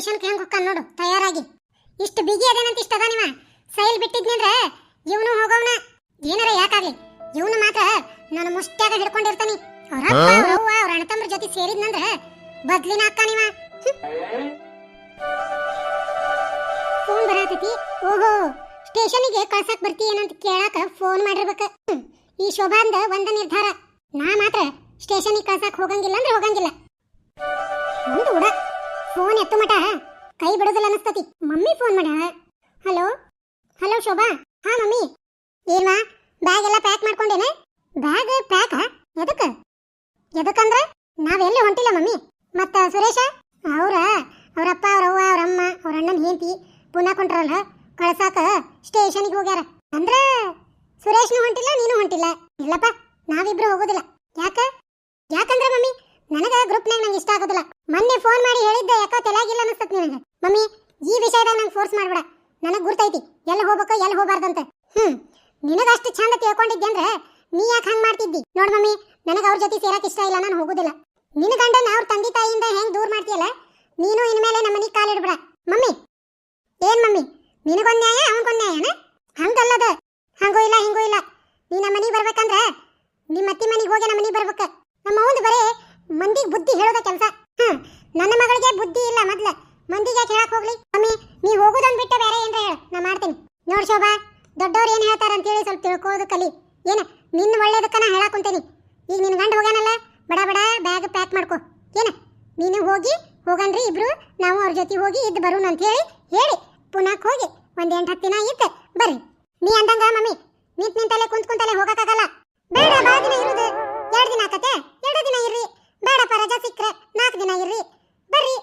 ಸ್ಟೇಷನ್ಗೆ ಹೆಂಗ್ ಹೊಕ್ಕ ನೋಡು ತಯಾರಾಗಿ. ಇಷ್ಟು ಬಿಗಿ ಅದೇನಂತ ಇಷ್ಟ ಅದ ನೀವ? ಸೈಲ್ ಬಿಟ್ಟಿದ್ನಂದ್ರ ಇವನು ಹೋಗವನ. ಏನಾರ ಯಾಕಾಗ್ಲಿ ಇವನು ಮಾತ್ರ ನನ್ನ ಮುಷ್ಟ್ಯಾಗ ಹಿಡ್ಕೊಂಡಿರ್ತಾನೆ. ಅವ್ರ ಅವ್ವ ಅವ್ರ ಅಣ್ಣತಮ್ಮರ ಜೊತೆ ಸೇರಿದ್ನಂದ್ರ ಬದ್ಲಿನ ಅಕ್ಕ ನೀವ. ಫೋನ್ ಬರಾತೈತಿ? ಓಹೋ ಸ್ಟೇಷನ್ಗೆ ಕಳ್ಸಕ್ ಬರ್ತಿ ಏನಂತ ಕೇಳಾಕ ಫೋನ್ ಮಾಡಿರ್ಬೇಕ. ಈ ಶೋಭಾಂದ ಒಂದ ನಿರ್ಧಾರ. ನಾ ಮಾತ್ರ ಸ್ಟೇಷನ್ಗೆ ಕಳ್ಸಕ್ ಹೋಗಂಗಿಲ್ಲ ಅಂದ್ರೆ ಹೋಗಂಗಿಲ್ಲ. ಒಂದು ಉಡ ಫೋನ್ ಎತ್ತು ಮಟ ಕೈ ಬಿಡೋದಿಲ್ಲ ಅನಸ್ತತಿ. ಮಮ್ಮಿ ಫೋನ್ ಮಾಡ್ಯಾಳ. ಹಲೋ? ಹಲೋ ಶೋಭಾ? ಹಾ ಮಮ್ಮಿ. ಏನ್ವಾ? ಬ್ಯಾಗ್ ಎಲ್ಲ ಪ್ಯಾಕ್ ಮಾಡ್ಕೊಂಡೇನೆ? Bag, pack? ಎದಕ್ಕ ಎದಕ್ಕಂದ್ರೆ ನಾವೆಲ್ಲಿ ಹೊಂಟಿಲ್ಲ ಮಮ್ಮಿ. ಮತ್ತ ಸುರೇಶ? ಅವ್ರ, ಅವ್ರಪ್ಪ ಅವ್ರವ್ವ ಅವ್ರಮ್ಮ ಅವ್ರ ಅಣ್ಣನ ಹೆಂಡತಿ ಪುನಃ ಕೊಂಡ್ರಲ್ಲ ಕಳ್ಸಾಕ ಸ್ಟೇಷನ್ಗೆ ಹೋಗ್ಯಾರ. ಅಂದ್ರೆ ಸುರೇಶ್ನು ಹೊಂಟಿಲ್ಲ, ನೀನು ಹೊಂಟಿಲ್ಲ. ಇಲ್ಲಪ್ಪ, ನಾವಿಬ್ರು ಹೋಗೋದಿಲ್ಲ. ಯಾಕ? ಯಾಕಂದ್ರೆ ಮಮ್ಮಿ ನನಗ ಗ್ರೂಪ್ನಾಗ ನಂಗೆ ಇಷ್ಟ ಆಗೋದಿಲ್ಲ. ಮೊನ್ನೆ ಫೋನ್ ಮಾಡಿ ಹೇಳಿದ್ದೆ, ಯಾಕೋ ತಲೆಯಾಗಿಲ್ಲ ಅನಿಸ್ತತ್ ನಿನಗೆ. ಮಮ್ಮಿ, ಈ ವಿಷಯದಾಗ ನಂಗೆ ಫೋರ್ಸ್ ಮಾಡ್ಬೇಡ. ನನಗೆ ಗುರ್ತೈತಿ. ಎಲ್ಲಿ ಹೋಗ್ಬೇಕು, ಎಲ್ಲಿ ಹೋಗ್ಬಾರ್ದಂತ. ಹ್ಮ್ ನಿನಗಷ್ಟು ಚಂದ ತಿಳ್ಕೊಂಡಿದ್ದೆ ಅಂದ್ರೆ ನೀ ಯಾಕೆ ಹಂಗ್ ಮಾಡ್ತಿದ್ದಿ? ನೋಡ್ ಮಮ್ಮಿ, ನನಗೆ ಅವ್ರ ಜೊತೆ ಸೇರಕ್ ಇಷ್ಟ ಇಲ್ಲ, ನಾನು ಹೋಗೋದಿಲ್ಲ. ನಿನ್ನ ಗಂಡನ ಅವ್ರ ತಂದೆ ತಾಯಿಯಿಂದ ಹೆಂಗ್ ದೂರ ಮಾಡ್ತೀಯಲ್ಲ, ನೀನು ಇನ್ಮೇಲೆ ನಮ್ಮ ಮನೆಗೆ ಕಾಲಿಡ್ಬೇಡ ಮಮ್ಮಿ, ಏನ್ ಮಮ್ಮಿ? ನಿನಗೊಂದ್ ನ್ಯಾಯ, ಅವನಿಗೊಂದ್ ನ್ಯಾಯನ? ಹಂಗಲ್ಲದ. ಹಂಗೂ ಇಲ್ಲ, ಹಿಂಗೂ ಇಲ್ಲ. ನೀ ನಮ್ಮ ಮನೆಗೆ ಬರ್ಬೇಕಂದ್ರ ನಿಮ್ಮ ಅತ್ತಿ ಮನೆಗೆ ಹೋಗಿ ನಮ್ಮ ಮನೆಗೆ ಬರ್ಬೇಕ. ನಮ್ಮ ಅವ್ನು ಬರೇ ಮಂದಿಗೆ ಬುದ್ಧಿ ಹೇಳೋದ ಕೆಲಸ. ಹ್ಮ್ ನನ್ನ ಮಗಳಿಗೆ ಬುದ್ಧಿ ಇಲ್ಲ ಮೊದ್ಲ. ಮಂದಿಗೆ ಯಾಕೆ ಹೇಳಕ್ ಹೋಗ್ಲಿ? ಮಮ್ಮಿ ನೀ ಹೋಗೋದೊಂದ್ ಬಿಟ್ಟ ಬೇರೆ ಏನ್ರ ಹೇಳ ನಾ ಮಾಡ್ತೀನಿ. ನೋಡ್ ಶೋಭಾ, ದೊಡ್ಡವ್ರು ಏನ್ ಹೇಳ್ತಾರ ಅಂತೇಳಿ ಸ್ವಲ್ಪ ತಿಳ್ಕೋದು ಕಲಿ. ಏನ ನಿನ್ನ ಒಳ್ಳೇದಕ್ಕ ನಾ ಈಗ ನಿನ್ ಗಂಡ ಹೋಗ್ಯಾನಲ್ಲ, ಬಡ ಬಡ, ಬ್ಯಾಗ್ ಪ್ಯಾಕ್ ಮಾಡ್ಕೋ. ಏನ, ನೀನು ಹೋಗಿ ಹೋಗನ್ರಿ ಇಬ್ರು, ನಾವು ಅವ್ರ ಜೊತೆ ಹೋಗಿ ಇದ್ ಬರೋಣ ಅಂತ ಹೇಳಿ. ಹೇಳಿ ಪುನಃ ಹೋಗಿ ಒಂದ್ ಎಂಟು ಹತ್ತು ದಿನ ಇತ್ತು ಬರ್ರಿ. ನೀ ಅಂದಂಗ ಮಮ್ಮಿ, ನಿಂತ್ ನಿಂತಲ್ಲೇ ಕುಂತ್ ಕುಂತಲ್ಲೇ ಹೋಗಕ್ಕಾಗಲ್ಲ. ಬೇಡ ಬಾ ದಿನ ಇರುದು. ಎರಡು ದಿನ ಆಕತೆ ಎರಡು ದಿನ ಇರ್ರಿ ಬೇಡಪ್ಪ ರಜಾ ಸಿಕ್ಕ್ರೆ, ನಾಲ್ಕು ದಿನ ಇರ್ರಿ. ಬರ್ರಿ.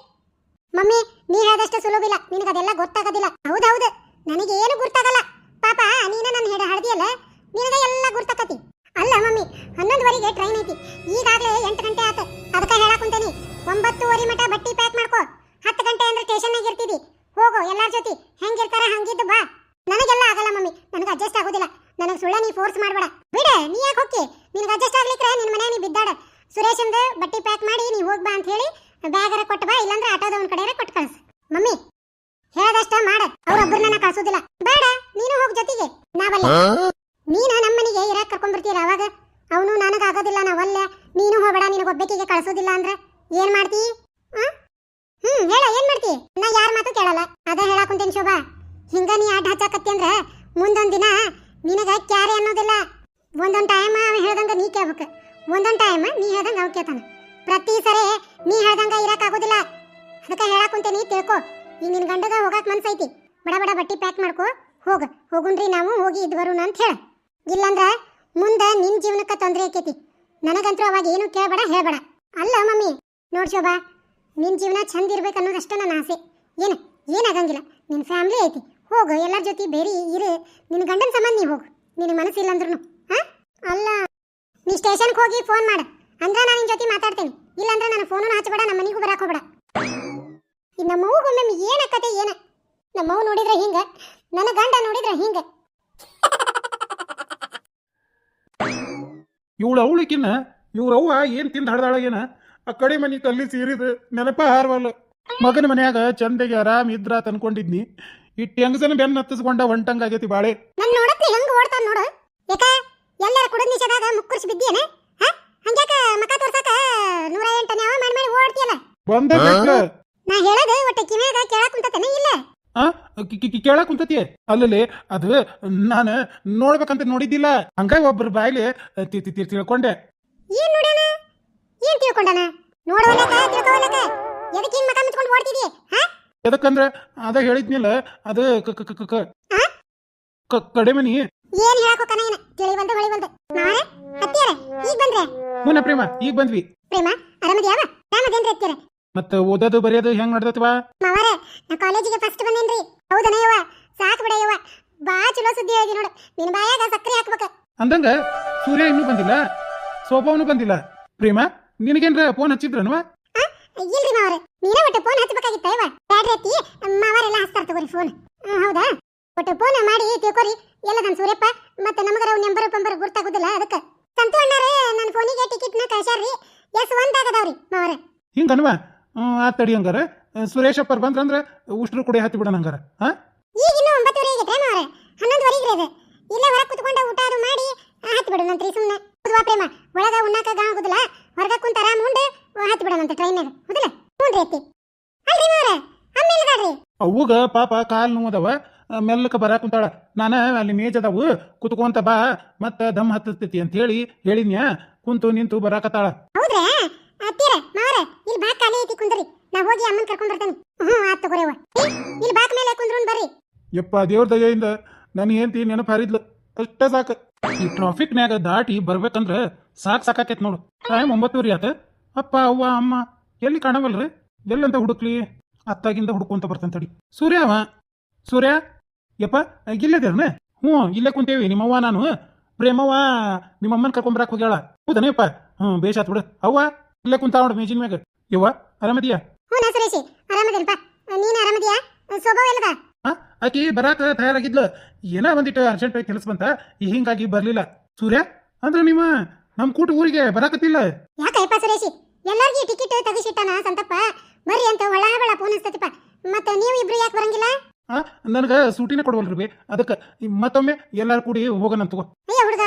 ಮಮ್ಮಿ, ನೀ ಹೇಳದಷ್ಟು ಸುಲಭ ಇಲ್ಲ ನಿನಗೆ ಅದೆಲ್ಲ ಗೊತ್ತಾಗೋದಿಲ್ಲ. ಹೌದೌದು. ನನಗೆ ಏನು ಗುರ್ತಾಗಲ್ಲ. ಪಾಪ, ನೀನ ನನ್ನ ಹೆಡ ಹಳದಿಯಲ್ಲ, ನಿನಗೆ ಎಲ್ಲ ಗುರ್ತಾಕತಿ. ಅಲ್ಲ ಮಮ್ಮಿ, ಹನ್ನೊಂದುವರೆಗೆ ಟ್ರೈನ್ ಐತಿ. ಈಗಾಗಲೇ ಎಂಟು ಗಂಟೆ ಆತ. ಅದಕ್ಕೆ ಹೇಳಕ್ ಕುಂತೇನಿ. ಒಂಬತ್ತುವರೆ ಮಠ ಬಟ್ಟಿ ಪ್ಯಾಕ್ ಮಾಡ್ಕೋ ಹತ್ತು ಗಂಟೆ ಅಂದ್ರೆ ಸ್ಟೇಷನ್ನಾಗ ಇರ್ತೀವಿ ಹೋಗು ಎಲ್ಲಾರ ಜೊತೆ ಹೆಂಗಿರ್ತಾರ ಹಂಗಿದ್ದು ಬಾ ನನಗೆಲ್ಲ ಆಗಲ್ಲ ಮಮ್ಮಿ ನನಗೆ ಅಡ್ಜಸ್ಟ್ ಆಗೋದಿಲ್ಲ ನನಗೆ ಸುಳ್ಳ ನೀ ಫೋರ್ಸ್ ಮಾಡಬೇಡ ಬಿಡ ನೀ ಯಾಕೆ ಹೋಗಿ ನಿನಗೆ ಅಡ್ಜಸ್ಟ್ ಆಗ್ಲಿಕ್ರೆ ನಿನ್ನ ಮನೆ ನೀ ಬಿದ್ದಾಡ ಸುರೇಶಂದು ಬಟ್ಟಿ ಪ್ಯಾಕ್ ಮಾಡಿ ನೀ ಹೋಗ್ ಬಾ ಅಂತ ಹೇಳಿ ಬ್ಯಾಗರ ಕೊಟ್ಟು ಬಾ ಇಲ್ಲಾಂದ್ರೆ ಆಟೋದವನ ಕಡೆ ಕೊಟ್ಟು ಕಳ್ಸ. ಮಮ್ಮಿ ಹೇಳದಷ್ಟ ಮಾಡ ಅವ್ರೊಬ್ಬರನ್ನ ಕಳ್ಸೋದಿಲ್ಲ ಬೇಡ ನೀನು ಹೋಗ್ ಜೊತೆಗೆ ನಾವಲ್ಲ. ನೀನ ನಮ್ಮನಿಗೆ ಇರಾಕ್ ಕರ್ಕೊಂಡ್ ಬರ್ತೀರ ಅವಾಗ? ಅವನು ನನಗ ಆಗೋದಿಲ್ಲ ನಾವಲ್ಲ ನೀನು ಹೋಗಬೇಡ ನಿನಗೆ ಒಬ್ಬಕಿಗೆ ಕಳ್ಸೋದಿಲ್ಲ ಅಂದ್ರೆ ಏನ್ ಮಾಡ್ತಿ? ಹ್ಮ್ ಹೇಳ ಏನ್ ಮಾಡ್ತಿ? ನಾ ಯಾರ ಮಾತು ಕೇಳಲ್ಲ. ಅದ ಹೇಳಾಕ್ ಕುಂತೇನಿ ಶೋಭಾ? ಹಿಂಗ ನೀ ಅಡ್ಡ ಹಚ್ಚಾಕತ್ತಿ ಅಂದ್ರ ಮುಂದೊಂದ್ ದಿನ ನಿನಗ ಕ್ಯಾರೆ ಅನ್ನೋದಿಲ್ಲ. ಒಂದೊಂದ್ ಟೈಮ್ ಅವ ಹೇಳ್ದಂಗ ನೀ ಕೇಳ್ಬೇಕು. ಒಂದೊಂದ್ ಟೈಮ್ ನೀ ಹೇಳ್ದಂಗೆ ಅವ್ ಕೇಳ್ತಾನ. ಪ್ರತಿ ಸರಿ ನೀ ಹೇಳ್ದಂಗೆ ಇರೋಕ್ಕಾಗೋದಿಲ್ಲ ಅದಕ್ಕೆ ಹೇಳಾಕ್ ಕುಂತೇನಿ, ತಿಳ್ಕೊ. ಈಗ ನಿನ್ನ ಗಂಡಗ ಹೋಗಾಕ ಮನ್ಸೈತಿ. ಬಡ ಬಡ ಬಟ್ಟಿ ಪ್ಯಾಕ್ ಮಾಡ್ಕೊ, ಹೋಗ. ಹೋಗುಣ್ರಿ ನಾವು, ಹೋಗಿ ಇದು ಬರೋಣ ಅಂತ ಹೇಳ. ಇಲ್ಲಂದ್ರೆ ಮುಂದೆ ನಿನ್ನ ಜೀವನಕ್ಕೆ ತೊಂದ್ರೆ ಆಕೈತಿ. ನನಗಂತೂ ಅವಾಗ ಏನು ಕೇಳಬೇಡ, ಹೇಳಬೇಡ. ಅಲ್ಲ ಮಮ್ಮಿ, ನೋಡ್ ಶೋಭಾ ನಿನ್ನ ಜೀವನ ಚಂದ ಇರ್ಬೇಕು ಅನ್ನೋದಷ್ಟೇ ನನ್ನ ಆಸೆ. ಏನು ಏನಾಗಂಗಿಲ್ಲ ನಿನ್ನ ಫ್ಯಾಮಿಲಿ ಐತಿ. ಹೋಗು, ಎಲ್ಲರ ಜೊತೆ ಬೇರೆ ಇರು. ನಿನ್ನ ಗಂಡನ ಸಂಬಂಧ ನೀ ಹೋಗು. ನಿನ್ ಮನಸ್ಸಿಲ್ಲ ಅಂದ್ರೂ ಹಾಂ? ಅಲ್ಲ. ನೀ ಸ್ಟೇಷನ್ಗೆ ಹೋಗಿ ಫೋನ್ ಮಾಡು. ಅಂದ್ರೆ ನಾನು ನಿನ್ನ ಜೊತೆ ಮಾತಾಡ್ತೀನಿ. ಇಲ್ಲಾಂದ್ರೆ ನನ್ನ ಫೋನನ್ನು ಹಚ್ಚಬೇಡ ನಮ್ಮ ಮನೆಗೂ ಬರಕ್ಕೆ ಹೋಗ್ಬೇಡ. ಈ ನಮ್ಮವ್ಗ ಒಮ್ಮೆ ಏನಕ್ಕತೆ ಏನ ನಮ್ಮವ್ ನೋಡಿದ್ರೆ ಹಿಂಗ ನನ್ನ ಗಂಡ ನೋಡಿದ್ರೆ ಹಿಂಗ. ಇವಳು ಅವಳಿಕಿನ್ನ ಇವ್ರ ಅವ್ವ ಏನ್ ತಿಂದ ಹಡ್ದಾಳ ಏನ ಆ ಕಡೆ ಮನಿ ಕಲ್ಲಿ ಸೀರಿದು ನೆನಪ ಹಾರ್ವಲ್ಲ ಮಗನ ಮನ್ಯಾಗ ಚಂದಗೆ ಆರಾಮ್ ಇದ್ರ ತನ್ಕೊಂಡಿದ್ನಿ ಇಟ್ಟು ಹೆಂಗಸನ ಬೆನ್ನ ಹತ್ತಿಸ್ಕೊಂಡ ಹೊಂಟಂಗ ಆಗೈತಿ ಬಾಳೆ. ನನ್ ನೋಡತ್ತೆ ಹೆಂಗ್ ಓಡ್ತಾನ ನೋಡು. ಯಾಕ? ಎಲ್ಲರ ಕುಡಿದ ನಿಷೇಧಾಗ ಮುಕ್ಕರ್ಸಿ ಬಿದ್ದೇನೆ ಹಾ? ಹಂಗ್ಯಾಕ ಮಕ ತೋರ್ಸಾಕ ನೂರ ಎಂಟನೇ ಅವ ಮಾಡಿ ಮಾಡಿ ಓಡ್ತಿಯಲ್ಲ? ಬಂದ ನಾ ಹೇಳೋದು ಒಟ್ಟ ಕಿವಿಯಾಗ ಕೇಳಕ್ ಕುಂತತನ ಇಲ್ಲ? ಆ? ಕಿ- ಕಿ- ಕಿ- ಕೇಳಕ್ ಕುಂತತಿ ಅಲ್ಲಲ್ಲಿ ಅದು ನಾನು ನೋಡ್ಬೇಕಂತ ನೋಡಿದ್ದಿಲ್ಲ. ಹಂಗಾಗಿ ಒಬ್ರ ಬಾಯಲ್ಲಿ ತಿ- ತಿ- ತಿ- ತಿಳ್ಕೊಂಡೆ. ಏನ್ ನೋಡ್ಯಾನ? ಏನ್ ತಿಳ್ಕೊಂಡಾನ? ನೋಡವಲ್ಲಕ ತಿಳ್ಕೊವಲ್ಲಕ ಎದಕ್ಕೆ ಹಿಂಗ್ ಮಕ ಮುಚ್ಕೊಂಡು ಓಡ್ತಿದಿ? ಹಾ? ಎದಕ್ಕಂದ್ರ ಅದ ಹೇಳಿದ್ನಿಲ್ಲ ಅದು ಕ- ಕ- ಕ- ಕ- ಆ? ಕ- ಕಡೆ ಮನಿ ಏನ್ ಹೇಳಕ್ ಹೋಗ್ತಾನ ಏನ ತಿಳಿ ಬಂದೆ ಹೊಳಿ ಬಂದು. ಮಾರೆ ಹತ್ತಿಯರ ಈಗ ಬಂದ್ರೆ? ಮುನ್ನ ಪ್ರೇಮ ಈಗ ಬಂದ್ವಿ. ಪ್ರೇಮ ಆರಾಮದ್ಯಾವ ಆರಾಮದೇನ್ರಿ ಹತ್ತಿಯರ? ಮತ್ತ ಓದೋದು ಬರೆಯೋದು ಹೆಂಗ್ ನಡ್ದತ್ವಾ ಮಾವರ ನಾ ಕಾಲೇಜಿಗೆ ಫಸ್ಟ್ ಬಂದೇನ್ರಿ. ಹೌದನ ಯವ್ವ? ಸಾಕ್ ಬಿಡ ಯವ್ವ. ಬಾ ಚಲೋ ಸುದ್ದಿ ಹೇಳಿ ನೋಡು. ನಿನ್ ಬಾಯಾಗ ಸಕ್ಕರೆ ಹಾಕ್ಬೇಕ. ಅಂದಂಗ ಸೂರ್ಯ ಇನ್ನೂ ಬಂದಿಲ್ಲ ಸೋಪವನು ಬಂದಿಲ್ಲ. ಪ್ರೇಮ ನಿನಗೇನ್ರ ಫೋನ್ ಹಚ್ಚಿದ್ರನ್ವಾ? ಆ? ಇಲ್ರಿ ಮಾವರ. ನೀನೇ ಒಟ್ಟು ಫೋನ್ ಹಚ್ಚಬೇಕಾಗಿತ್ತ ಯವ್ವ? ಬ್ಯಾಡ್ರಿ ಅತ್ತಿ. ಮಾವರೆಲ್ಲ ಹಚ್ತಾರ ತಗೋರಿ ಫೋನ್ ಹೌದಾ? ಒಟ್ಟು ಫೋನ್ ಮಾಡಿ ತಿಳ್ಕೊರಿ. ಎಲ್ಲ ನನ್ ಸೂರ್ಯಪ್ಪ ಮತ್ತೆ ನಮಗರ ನಂಬರ್ ಪಂಬರ್ ಗುರ್ತಾಗುದಿಲ್ಲ ಅದಕ್ಕೆ. ಸಂತು ಅಣ್ಣಾರೇ ನನ್ನ ಫೋನಿಗೆ ಟಿಕೆಟ್ನ ಕಳ್ಸ್ಯಾರ್ರಿ. ಎಸ್ ಒಂದ್ ಆಗದವ್ರಿ ಮಾವರ. ಹಿಂಗನ್ವಾ ಆ ತಡಿ ಹಂಗಾರ. ಆ, ಸುರೇಶಪ್ಪರ್ ಬಂದ್ರಂದ್ರ ಉಷ್ಟ್ರು ಕುಡಿ ಹತ್ತಿ ಬಿಡೋಣ ಹಂಗಾರ. ಹಾ? ಈಗ ಇನ್ನೂ ಒಂಬತ್ತುವರೆ ಆಗೈತೆ ಮಾವ್ರೆ. ಹನ್ನೊಂದುವರೆಗೆ ಇದೆ. ಇಲ್ಲೇ ಹೊರಗೆ ಕುತ್ಕೊಂಡು ಊಟ ಅದು ಮಾಡಿ ಹತ್ತು ಬಿಡೋಣಂತ್ರಿ ಸುಮ್ಮನೆ ಹೌದವಾ ಪ್ರೇಮ ಒಳಗ ಉಣ್ಣಾಕ ಆಗುದಿಲ್ಲ. ಹೊರಗ ಕುಂತ ಆರಾಮ್ ಉಂಡು ಹತ್ತು ಬಿಡೋಣಂತ ಟ್ರೈನಾಗ ಹೌದಲ್ಲ? ಹ್ಞೂ ರೀ ಅತ್ತಿ. ಅಲ್ರಿ ಮಾವ್ರೆ ಆಮೇಲೆ ಅವ್ವಗ ಪಾಪ ಕಾಲ್ ನೋವದವ ಮೆಲ್ಲಕ ಬರಾಕ್ ಕುಂತಾಳ. ನಾನು ಅಲ್ಲಿ ಮೇಜ್ ಅದಾವು ಕುತ್ಕೊಂತ ಬಾ ಮತ್ತೆ ದಮ್ ಹತ್ತತೈತಿ ಅಂತ ಹೇಳಿ ಹೇಳಿದ್ನ್ಯಾ ಕುಂತು ನಿಂತು ಬರಾಕತ್ತಾಳ. ಹೌದ್ರಾ? ಅತ್ತೀರ ಮಾವ್ರೆ ಇಲ್ಲಿ ಖಾಲಿ ಐತಿ ಕುಂದ್ರಿ. ನಾ ಹೋಗಿ ಅಮ್ಮನ್ ಕರ್ಕೊಂಡ್ ಬರ್ತೇನೆ. ಹ್ಞೂ ಆತ್ ತಗೋರಿವ ಇಲ್ಲಿ ಬಾಕ್ ಮೇಲೆ ಕುಂದ್ರೂನ್ ಬರ್ರಿ. ಯಪ್ಪ ದೇವ್ರ ದಯೆಯಿಂದ ನನ್ನ ಹೆಂಡತಿ ನೆನಪು ಹರಿದ್ಲು. ಅಷ್ಟ ಸಾಕು. ಈ ಟ್ರಾಫಿಕ್ನ್ಯಾಗ ದಾಟಿ ಬರ್ಬೇಕಂದ್ರ ಸಾಕ್ ಸಾಕಾಕೈತ್ ನೋಡು. ಟೈಮ್ ಒಂಬತ್ತೂರಿ ಆತ. ಅಪ್ಪ ಅವ್ವ ಅಮ್ಮ ಎಲ್ಲಿ ಕಾಣವಲ್ರಿ? ಎಲ್ಲಂತ ಹುಡುಕ್ಲಿ? ಅತ್ತಾಗಿಂದ ಹುಡುಕೊಂತ ಬರ್ತಂತಡಿ ತಡಿ. ಸೂರ್ಯ ಅವ? ಸೂರ್ಯ? ಯಪ್ಪ ಇಲ್ಲದೇನ ಹ್ಞೂ ಇಲ್ಲೇ ಕುಂತೇವಿ ನಿಮ್ಮವ್ವ ನಾನು. ಪ್ರೇಮವ್ವ ನಿಮ್ಮಮ್ಮನ ಕರ್ಕೊಂಬರಕ್ ಹೋಗ್ಯಾಳ. ಹೌದನಪ್ಪ ಹ್ಞೂ ಬೇಷ್ ಆತ್ ಬಿಡು. ಅವ್ವ ಇಲ್ಲೇ ಕುಂತ ನೋಡು ಮೇಜಿನ ಮ್ಯಾಗ. ಯವ್ವ ಆರಾಮದಿಯಾ? ಹ್ಞೂ ನಾ ಸುರೇಶಿ ಆರಾಮದೇನಪ್ಪ? ನೀನು ಆರಾಮದಿಯಾ? ಸ್ವಭಾವ ಎಲ್ಲದ? ಆಕಿ ಬರಾಕ ತಯಾರಾಗಿದ್ಲು. ಏನ ಒಂದಿಟ್ಟು ಅರ್ಜೆಂಟ್ ಕೆಲಸ ಬಂತ ಈ ಹಿಂಗಾಗಿ ಬರ್ಲಿಲ್ಲ. ಸೂರ್ಯ ಅಂದ್ರೆ ನಿಮ್ಮ ನಮ್ಮ ಕೂಟ ಊರಿಗೆ ಬರಾಕತ್ತಿಲ್ಲ? ಯಾಕಯ್ಯಪ್ಪ ಸುರೇಶಿ? ಎಲ್ಲರಿಗೂ ಟಿಕೆಟ್ ತೆಗಿಸಿಟ್ಟಾನ ಸಂತಪ್ಪ? ಬರ್ರಿ ಅಂತ ಒಳ ಬಳ ಫೋನ್ ಹಚ್ತತಿಪ್ಪ. ಮತ್ತೆ ನೀವು ಇಬ್ರು ಯಾಕೆ ಬರಂಗಿಲ್ಲ? ಆ? ನನಗ ಸೂಟಿನ ಕೊಡವಲ್ರಿ ಬಿ ಅದಕ್ಕೆ ಮತ್ತೊಮ್ಮೆ ಎಲ್ಲಾರು ಕೂಡಿ ಹೋಗೋಣ ತಗೋ. ಅಯ್ಯ ಹುಡುಗ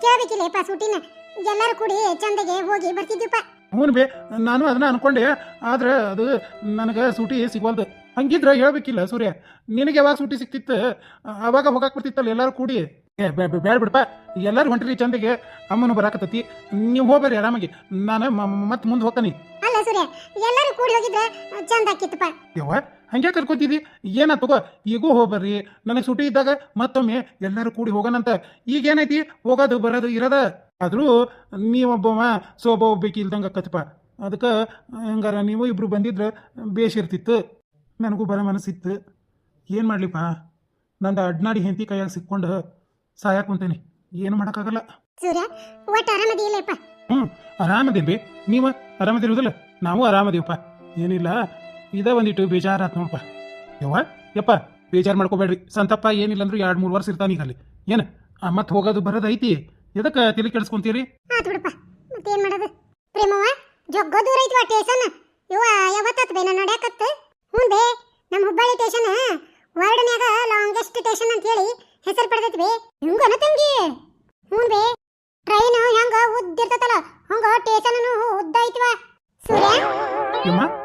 ಕೇಳಬೇಕಿಲ್ಲಪ್ಪ ಸೂಟಿನ. ಎಲ್ಲರೂ ಕೂಡಿ ಚಂದಗೆ ಹೋಗಿ ಬರ್ತಿದ್ದೀಪ ಹ್ಞೂ ಬೇ ನಾನು ಅದನ್ನ ಅನ್ಕೊಂಡೆ. ಆದ್ರೆ ಅದು ನನಗೆ ಸೂಟಿ ಸಿಗವಲ್ದು. ಹಂಗಿದ್ರೆ ಹೇಳ್ಬೇಕಿಲ್ಲ ಸೂರ್ಯ. ನಿನಗೆ ಯಾವಾಗ ಸೂಟಿ ಸಿಕ್ತಿತ್ತು ಅವಾಗ ಹೋಗಕ್ ಬರ್ತಿತ್ತಲ್ಲ ಎಲ್ಲಾರು ಕೂಡಿ? ಬೇಡ ಬಿಡಪ್ಪ. ಎಲ್ಲಾರು ಹೊಂಟ್ರಿ ಚಂದಗೆ. ಅಮ್ಮನು ಬರಾಕತ್ತತಿ. ನೀವು ಹೋಗ್ಬೇರಿ ಆರಾಮಾಗಿ. ನಾನು ಮತ್ತೆ ಮುಂದೆ ಹೋಗ್ತಾನೆ. ಅಲ್ಲ ಸೂರ್ಯ ಎಲ್ಲರೂ ಕೂಡಿ ಹೋಗಿದ್ರೆ ಚಂದ ಆಕಿತ್ತಪ್ಪ. ಯವ್ವ ಹಂಗೆ ಕರ್ಕೊತಿದ್ದಿ ಏನ ತಗೋ? ಈಗೂ ಹೋಗ್ಬರ್ರಿ. ನನಗೆ ಸುಟಿ ಇದ್ದಾಗ ಮತ್ತೊಮ್ಮೆ ಎಲ್ಲರೂ ಕೂಡಿ ಹೋಗೋಣಂತ. ಈಗ ಏನೈತಿ? ಹೋಗೋದು ಬರೋದು ಇರೋದ? ಆದ್ರೂ ನೀವೊಬ್ಬವ ಸೋಬ ಒಬ್ಬಕಿ ಇಲ್ದಂಗೆ ಕತ್ಪ. ಅದಕ್ಕೆ ಹಂಗಾರ ನೀವು ಇಬ್ರು ಬಂದಿದ್ರೆ ಬೇಷ್ ಇರ್ತಿತ್ತು ನನಗೂ ಬರೋ ಮನಸ್ಸಿತ್ತು. ಏನು ಮಾಡಲಿಪ್ಪ? ನಂದು ಅಡ್ನಾಡಿ ಹೆಂತಿ ಕೈಯಾಗ ಸಿಕ್ಕೊಂಡು ಸಾಯಕ್ಕೆ ಕುಂತೇನಿ. ಏನು ಮಾಡೋಕ್ಕಾಗಲ್ಲ. ಹ್ಞೂ ಆರಾಮದೇನ್ ಬಿ ನೀವು ಆರಾಮದಿರುವುದಿಲ್ಲ ನಾವು ಆರಾಮದೀವಪ್ಪ. ಏನಿಲ್ಲ ಇದ ಒಂದಿಟ್ಟು ಬೇಜಾರಾತ್ ನೋಡಪ್ಪ. ಯವ್ವ, ಯಪ್ಪ, ಬೇಜಾರು ಮಾಡ್ಕೋಬೇಡ್ರಿ. ಸಂತಪ್ಪ ಏನಿಲ್ಲ ಅಂದ್ರೂ ಎರಡು ಮೂರು ವರ್ಷ ಇರ್ತಾನೀಗ ಅಲ್ಲಿ ಏನು ಮತ್ತೆ ಹೋಗೋದು ಬರೋದು ಐತಿ? ಎದಕ್ಕೆ ತಿಳಿ ಕೆಡಿಸ್ಕೊಂತೀರಿ? ಆತ್ ಬಿಡಪ್ಪ, ಮತ್ತೇನ್ ಮಾಡೋದು? ಪ್ರೇಮವ್ವ, ಜಗ್ಗ ದೂರ ಐತ್ವಾ ಸ್ಟೇಷನ್ ಇವ ಯಾವತ್ತಾತ್ ಬೇ, ನಾನು ನಡ್ಯಾಕತ್ತ? ಹ್ಞೂ ಬೇ ನಮ್ಮ ಹುಬ್ಬಳ್ಳಿ ಸ್ಟೇಷನ್ ವರ್ಡ್ನ್ಯಾಗ ಲಾಂಗೆಸ್ಟ್ ಸ್ಟೇಷನ್ ಅಂತ ಹೇಳಿ ಹೆಸರು ಪಡೆದೈತಿ ಬೇ. ಹಿಂಗನ ತಂಗಿ?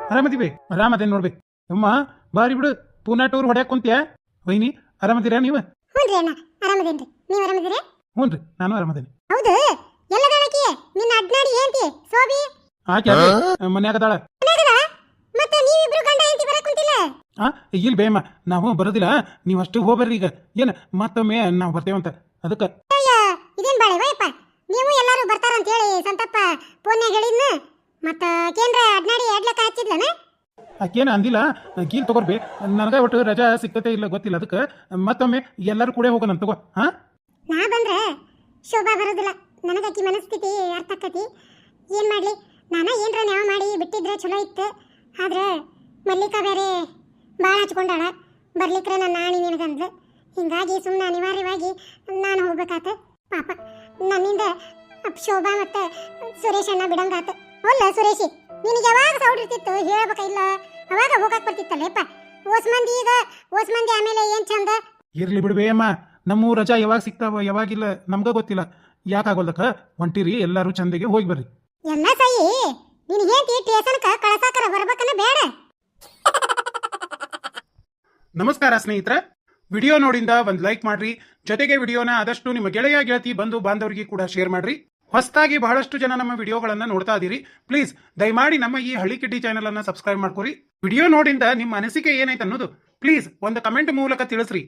ಯಮ್ಮ ಬೇ ಆರಾಮದೇನು ನೋಡ್ಬಿ ಅಮ್ಮ ಬಾರಿ ಬಿಡು. ಪೂನಾ ಟೂರ್ ಹೊಡ್ಯಾಕ್ ಕುಂತ್ಯ? ವೈನಿ ಆರಾಮದಿರಾ ನೀವು? ಹ್ಞೂ ರೀ ಅಣ್ಣ ಆರಾಮದೇನ್ರಿ ನೀವು ಆರಾಮದಿರಿ ಹ್ಞೂ ರೀ ನಾನು ಆರಾಮದೇನಿ ಹೌದು? ಎಲ್ಲದಳಕಿ ನಿನ್ನ ಅಡ್ನಾಡಿ ಏಂತಿ ಸೋಬಿ? ಆಕೆ ಮನ್ಯಾಗ ಅದಾಳ. ಮತ್ತೆ ನೀವಿಬ್ರು ಗಂಡ ಹೆಂಡತಿ ಬರಕ್ ಕುಂತಿಲ್ಲ? ಆ ಇಲ್ಲ ಬೇಮ್ಮ ನಾವು ಬರೋದಿಲ್ಲ. ನೀವು ಅಷ್ಟು ಹೋಗ್ಬರ್ರಿ ಈಗ. ಏನ ಮತ್ತೊಮ್ಮೆ ನಾವು ಬರ್ತೇವಂತ. ಅದಕ್ಕ. ಅಯ್ಯ ಇದೇನ್ ಬಾಳೆ ವಯಪ್ಪ ನೀವು ಎಲ್ಲಾರು ಬರ್ತಾರ ಅಂತ ಹೇಳಿ ಸಂತಪ್ಪ ಫೋನ್ಯಾಗ ಹೇಳಿದ್ನ? ಮತ್ತ ಕೇಂದ್ರ ಅಡ್ನಾಡಿ ಎಡ್ಲಕ್ಕ ಹಚ್ಚಿದ್ಲನ? ಆಕೇನು ಅಂದಿಲ್ಲ. ಕೀಲ್ ತಗೋರ್ಬಿ. ನನಗೆ ಒಟ್ಟು ರಜಾ ಸಿಗ್ತತೆ ಇಲ್ಲ ಗೊತ್ತಿಲ್ಲ ಅದಕ್ಕೆ. ಮತ್ತೊಮ್ಮೆ ಎಲ್ಲರೂ ಕೂಡ ಹೋಗೋಣ ತಗೋ. ಹಾ? ನಾ ಬಂದ್ರೆ ಶೋಭಾ ಬರೋದಿಲ್ಲ. ನನಗೆ ಆಕಿ ಮನಸ್ಥಿತಿ ಅರ್ಥ ಆಕತಿ ಏನ್ ಮಾಡ್ಲಿ? ನಾನ ಏನ್ರ ನ್ಯಾವ ಮಾಡಿ ಬಿಟ್ಟಿದ್ರೆ ಚಲೋ ಇತ್ತು. ಆದ್ರೆ ಮಲ್ಲಿಕಾ ಬೇರೆ ಭಾಳ ಹಚ್ಕೊಂಡಾಳ. ಬರ್ಲಿಕ್ರೆ ನನ್ನ ನಾಣಿ ನಿನಗಂದ್ಲು. ಹಿಂಗಾಗಿ ಸುಮ್ಮನೆ ಅನಿವಾರ್ಯವಾಗಿ ನಾನು ಹೋಗ್ಬೇಕಾತ. ಪಾಪ ನನ್ನಿಂದ ಶೋಭಾ ಮತ್ತೆ ಸುರೇಶ್ ಅಣ್ಣ ಬಿಡಂಗಾತ. ಅಲ್ಲ ಸುರೇಶಿ? ನಿನಗೆ ಯಾವಾಗ ಸೌಡಿರ್ತಿತ್ತು ಹೇಳಬೇಕ ಇಲ್ಲ? ಅವಾಗ ಹೋಗಕ್ ಬರ್ತಿತ್ತಲ್ಲಪ್ಪ ಓಸ್ ಮಂದಿ ಈಗ ಓಸ್ ಮಂದಿ ಆಮೇಲೆ ಏನ್ ಚಂದ? ಇರ್ಲಿ ಬಿಡ್ಬೇ ಅಮ್ಮ ನಮ್ಮ ರಜಾ ಯಾವಾಗ ಸಿಗ್ತಾವ ಯಾವಾಗಿಲ್ಲ ನಮ್ಗ ಗೊತ್ತಿಲ್ಲ. ಯಾಕಾಗೋಲ್ದಕ್ಕ ಹೊಂಟಿರಿ ಎಲ್ಲರೂ ಚಂದಿಗೆ ಹೋಗಿ ಬರ್ರಿ. ಎಲ್ಲ ಸೈ ನಿನ್ ಹೇಳ್ತಿ ಕ ಕಳಸಾಕರ ಬರ್ಬೇಕನ್ನ ಬೇಡ. ನಮಸ್ಕಾರ ಸ್ನೇಹಿತರ. ವಿಡಿಯೋ ನೋಡಿಂದ ಒಂದು ಲೈಕ್ ಮಾಡ್ರಿ. ಜೊತೆಗೆ ವಿಡಿಯೋನ ಆದಷ್ಟು ನಿಮ್ಮ ಗೆಳೆಯ ಗೆಳತಿ ಬಂಧು ಬಾಂಧವರಿಗೆ ಕೂಡ ಶೇರ್ ಮಾಡ್ರಿ. ಹೊಸದಾಗಿ ಬಹಳಷ್ಟು ಜನ ನಮ್ಮ ವಿಡಿಯೋಗಳನ್ನು ನೋಡ್ತಾ ಇದೀರಿ. ಪ್ಲೀಸ್, ದಯಮಾಡಿ ನಮ್ಮ ಈ ಹಳ್ಳಿ ಕಿಡ್ಡಿ ಚಾನೆಲ್ ಅನ್ನ ಸಬ್ಸ್ಕ್ರೈಬ್ ಮಾಡ್ಕೊರಿ. ವಿಡಿಯೋ ನೋಡಿಂದ ನಿಮ್ಮ ಅನಿಸಿಕೆ ಏನೈತೆ ಅನ್ನೋದು ಪ್ಲೀಸ್ ಒಂದು ಕಮೆಂಟ್ ಮೂಲಕ ತಿಳಿಸ್ರಿ.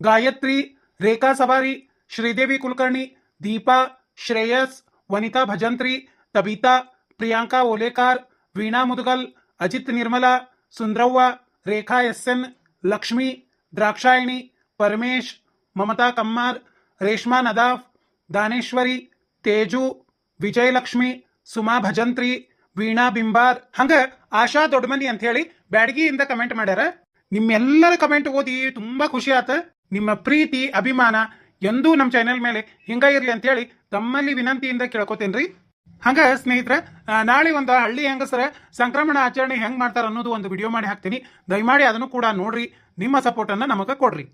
Gayatri, Rekha Savari, Sridevi Kulkarni, Deepa, Shreyas, Vanita Bhajantri, Tabitha, Priyanka Olekar, Veena Mudugal, Ajit Nirmala, Sundravva, Rekha S N Lakshmi, Dakshayani, Paramesh, Mamata Kammar, Reshma Nadaf, Daneshwari Teju, Vijayalakshmi, Suma Bhajantri, Veena Bimbar, ಹಂಗ ಆಶಾ ದೊಡ್ಡಮನಿ ಅಂತ ಹೇಳಿ ಬ್ಯಾಡಗಿಯಿಂದ comment ಮಾಡ್ಯಾರ. ನಿಮ್ಮೆಲ್ಲರ comment ಓದಿ ತುಂಬಾ ಖುಷಿ ಆತ. ನಿಮ್ಮ ಪ್ರೀತಿ, ಅಭಿಮಾನ ಎಂದೂ ನಮ್ಮ ಚಾನೆಲ್ ಮೇಲೆ ಹಿಂಗ ಇರ್ಲಿ ಅಂತ ಹೇಳಿ ತಮ್ಮಲ್ಲಿ ವಿನಂತಿಯಿಂದ ಕೇಳ್ಕೊತೇನ್ರಿ. ಹಂಗ ಸ್ನೇಹಿತರೆ ನಾಳೆ ಒಂದು ಹಳ್ಳಿ ಹೆಂಗಸರ ಸಂಕ್ರಮಣ ಆಚರಣೆ ಹೆಂಗ್ ಮಾಡ್ತಾರ ಅನ್ನೋದು ಒಂದು ವಿಡಿಯೋ ಮಾಡಿ ಹಾಕ್ತೀನಿ. ದಯಮಾಡಿ ಅದನ್ನು ಕೂಡ ನೋಡ್ರಿ. ನಿಮ್ಮ ಸಪೋರ್ಟನ್ನು ನಮಗೆ ಕೊಡ್ರಿ.